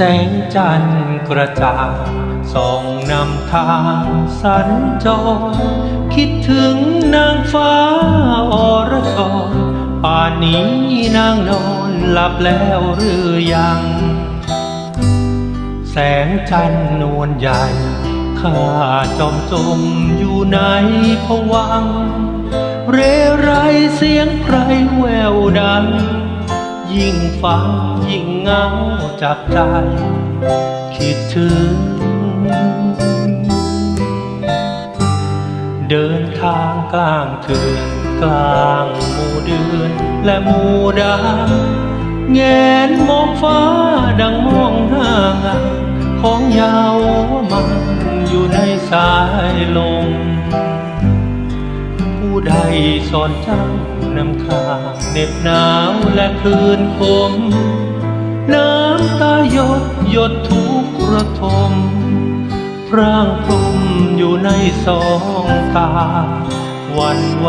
แสงจันทร์กระจ่างส่องนำทางสัญจร คิดถึงนางฟ้าอรชรป่านนี้นางนอนหลับแล้วหรือยัง แสงจันทร์นวลใหญ่ข้าจอมจมอยู่ในผวัง เรไรเสียงใครแววดัง ยิ่งฟังยิ่งเงาจับใจ คิดถึง เดินทางกลางเถื่อนกลางหมู่เดือน และหมู่ดาวแงนมองฟ้าดังมองหน้างานของยาวมันอยู่ในสายลม ใดสอนเจ้านำค้าเหน็บหนาวและคืนคม น้ำตาหยดหยดทุกระทมพร่างพรมอยู่ในสองตาหวันไหว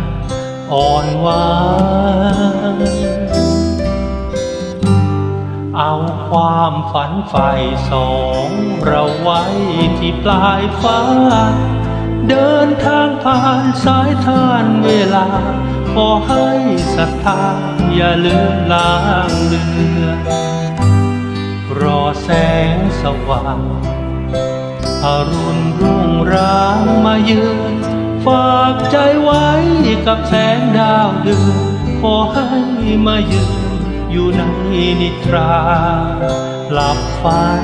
อ่อนหวานเอาความฝันใฝ่สองเราไว้ที่ปลายฟ้า เดินทางผ่านสายทานเวลา ขอให้ศรัทธาอย่าลืมล้างเลือนรอแสงสว่างอรุณรุ่งรางมาเยือน ฝากใจไว้กับแสงดาวเดือนขอให้มาเยือนอยู่ในนิทรา หลับฝัน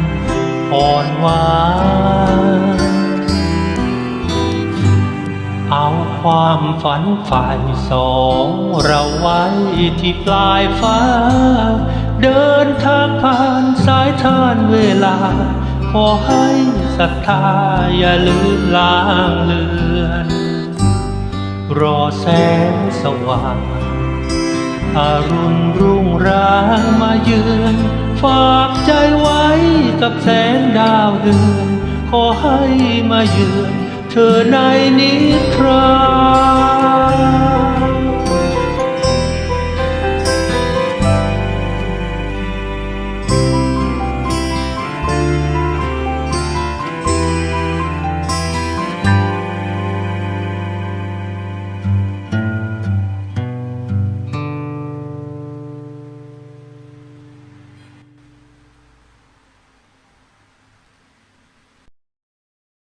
อ่อนหวานเอาความฝันฝ่ายสองเราไว้ที่ปลายฟ้า เดินทางผ่านสายทานเวลา ขอให้ศรัทธาอย่าลืมล้างเลือน รอแสงสว่างอารุณรุ่งรางมาเยือน ฝากใจไว้กับแสงดาวเดือน ขอให้มาเยือนเธอในนิทรา